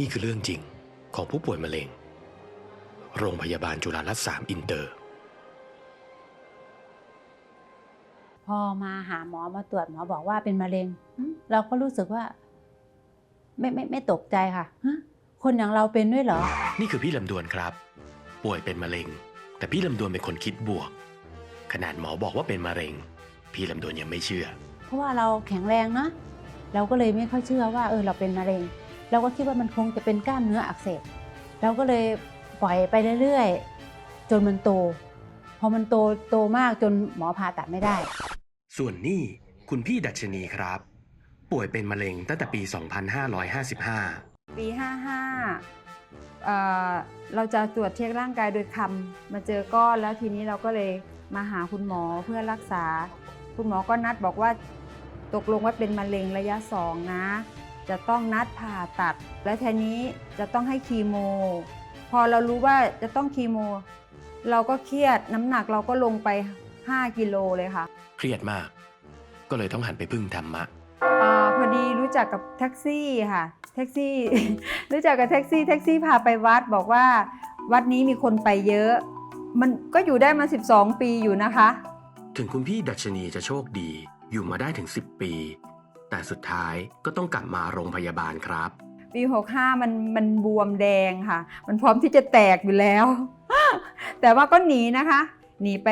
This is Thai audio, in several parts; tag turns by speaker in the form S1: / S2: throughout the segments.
S1: นี่คือเรื่องจริงของผู้ป่วยมะเร็ง โรงพยาบาลจุฬารัตน์สามอินเตอร์
S2: พอมาหาหมอมาตรวจหมอบอกว่าเป็นมะเร็งหึเราก็รู้สึกว่า ไม่ไม่ไม่ตกใจค่ะฮะคนอย่างเราเป็นด้วยเหรอ
S1: นี่คือพี่ลำดวนครับ ป่วยเป็นมะเร็ง แต่พี่ลำดวนเป็นคนคิดบวก ขนาดหมอบอกว่าเป็นมะเร็ง พี่ลำดวนยังไม่เชื่อ
S2: เพราะว่าเราแข็งแรงเนาะเราก็เลยไม่ค่อยเชื่อว่าเออเราเป็นมะเร็ง เราก็คิดว่ามันคงจะเป็นกล้ามเนื้ออักเสบเราก็เลยปล่อยไปเรื่อยๆ จนมันโต พอมันโตโตมากจนหมอผ่าตัดไม่ได้
S1: ส่วนนี่คุณพี่ดัชนีครับ ป่วยเป็นมะเร็งตั้งแต่ปี 2555
S3: ปี 55เอ่อเราจะตรวจเช็คร่างกายโดยคำมาเจอก้อนแล้วทีนี้เราก็เลยมาหาคุณหมอเพื่อรักษา คุณหมอก็นัดบอกว่าตกลงว่าเป็นมะเร็งระยะสองนะ จะต้องนัดผ่าตัด และทีนี้จะต้องให้คีโม พอเรารู้ว่าจะต้องคีโม เราก็เครียดน้ำหนักเราก็ลงไป 5 กิโลเลยค่ะ
S1: เครียดมาก ก็เลยต้องหันไปพึ่งธรรมะ
S3: อาพอดีรู้จักกับแท็กซี่ค่ะแท็กซี่ รู้จักกับแท็กซี่แท็กซี่พาไปวัดบอกว่า วัดนี้มีคนไปเยอะ มันก็อยู่ได้มา 12 ปีอยู่นะคะ
S1: ถึงคุณพี่ดัชนีจะโชคดีอยู่มาได้ถึง 10 ปี แต่สุดท้ายก็ต้องกลับมาโรงพยาบาลครับ
S3: ปี65มันมันบวมแดงค่ะ มันพร้อมที่จะแตกอยู่แล้ว แต่ว่าก็หนีนะคะหนีไป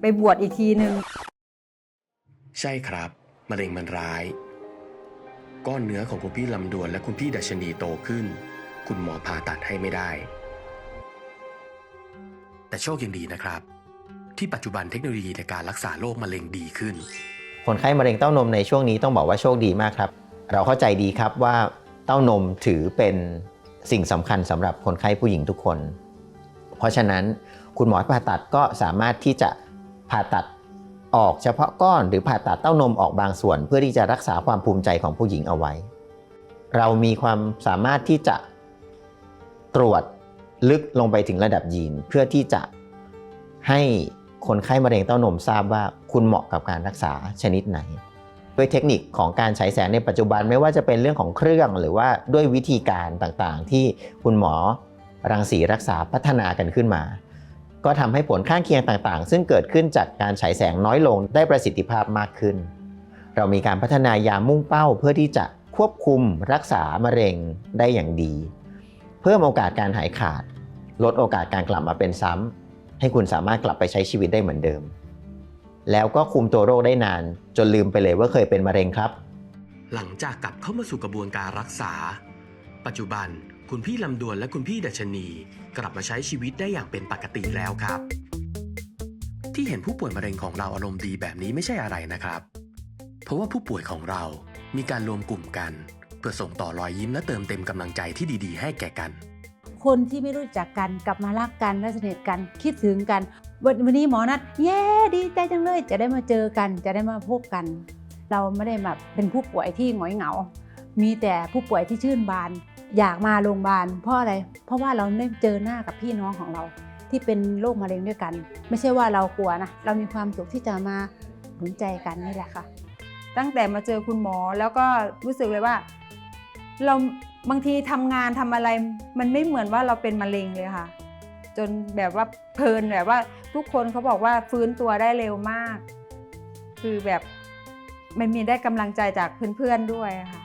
S3: ไปบวชอีกทีนึง
S1: ใช่ครับมะเร็งมันร้าย ก้อนเนื้อของคุณพี่ลำดวนและคุณพี่ดัชนีโตขึ้น คุณหมอผ่าตัดให้ไม่ได้ แต่โชคยังดีนะครับ ที่ปัจจุบันเทคโนโลยีในการรักษาโรคมะเร็งดีขึ้น
S4: คนไข้มะเร็งเต้านมในช่วงนี้ต้องบอกว่าโชคดีมากครับ เราเข้าใจดีครับว่าเต้านมถือเป็นสิ่งสำคัญสำหรับคนไข้ผู้หญิงทุกคน เพราะฉะนั้นคุณหมอผ่าตัดก็สามารถที่จะผ่าตัดออกเฉพาะก้อนหรือผ่าตัดเต้านมออกบางส่วน เพื่อที่จะรักษาความภูมิใจของผู้หญิงเอาไว้ เรามีความสามารถที่จะตรวจลึกลงไปถึงระดับยีนเพื่อที่จะให้ คนไข้มะเร็งเต้านมทราบว่าคุณเหมาะกับการรักษาชนิดไหน ด้วยเทคนิคของการฉายแสงในปัจจุบันไม่ว่าจะเป็นเรื่องของเครื่องหรือว่าด้วยวิธีการต่างๆ ที่คุณหมอรังสีรักษาพัฒนากันขึ้นมา ก็ทำให้ผลข้างเคียงต่างๆ ซึ่งเกิดขึ้นจากการฉายแสงน้อยลงได้ประสิทธิภาพมากขึ้น เรามีการพัฒนายามุ่งเป้าเพื่อที่จะควบคุมรักษามะเร็งได้อย่างดี เพิ่มโอกาสการหายขาด ลดโอกาสการกลับมาเป็นซ้ำ ให้คุณสามารถกลับไปใช้ชีวิตได้เหมือนเดิม แล้วก็คุมตัวโรคได้นาน จนลืมไปเลยว่าเคยเป็นมะเร็งครับ
S1: หลังจากกลับเข้ามาสู่กระบวนการรักษา ปัจจุบันคุณพี่ลำดวนและคุณพี่ดัชนี กลับมาใช้ชีวิตได้อย่างเป็นปกติแล้วครับ ที่เห็นผู้ป่วยมะเร็งของเราอารมณ์ดีแบบนี้ไม่ใช่อะไรนะครับ เพราะว่าผู้ป่วยของเรามีการรวมกลุ่มกัน เพื่อส่งต่อรอยยิ้มและเติมเต็มกำลังใจที่ดี ๆ ให้แก่กัน
S2: คนที่ไม่รู้จักกันกลับมารักกันและสนิทกันคิดถึงกันวันวันนี้หมอนัดเย้ดีใจจังเลย จะได้มาเจอกัน จะได้มาพบกัน เราไม่ได้แบบเป็นผู้ป่วยที่หงอยเหงา มีแต่ผู้ป่วยที่ชื่นบาน อยากมาโรงพยาบาลเพราะอะไร เพราะว่าเราได้เจอหน้ากับพี่น้องของเรา ที่เป็นโรคมะเร็งด้วยกัน ไม่ใช่ว่าเรากลัวนะเรามีความสุขที่จะมาหนุนใจกันนี่แหละค่ะ
S3: ตั้งแต่มาเจอคุณหมอแล้วก็รู้สึกเลยว่า เรา บางทีทำงานทำอะไร มันไม่เหมือนว่าเราเป็นมะเร็งเลยค่ะ จนแบบว่าเพลินแบบว่าทุกคนเขาบอกว่าฟื้นตัวได้เร็วมาก คือแบบมันมีได้กำลังใจจากเพื่อนๆด้วยค่ะ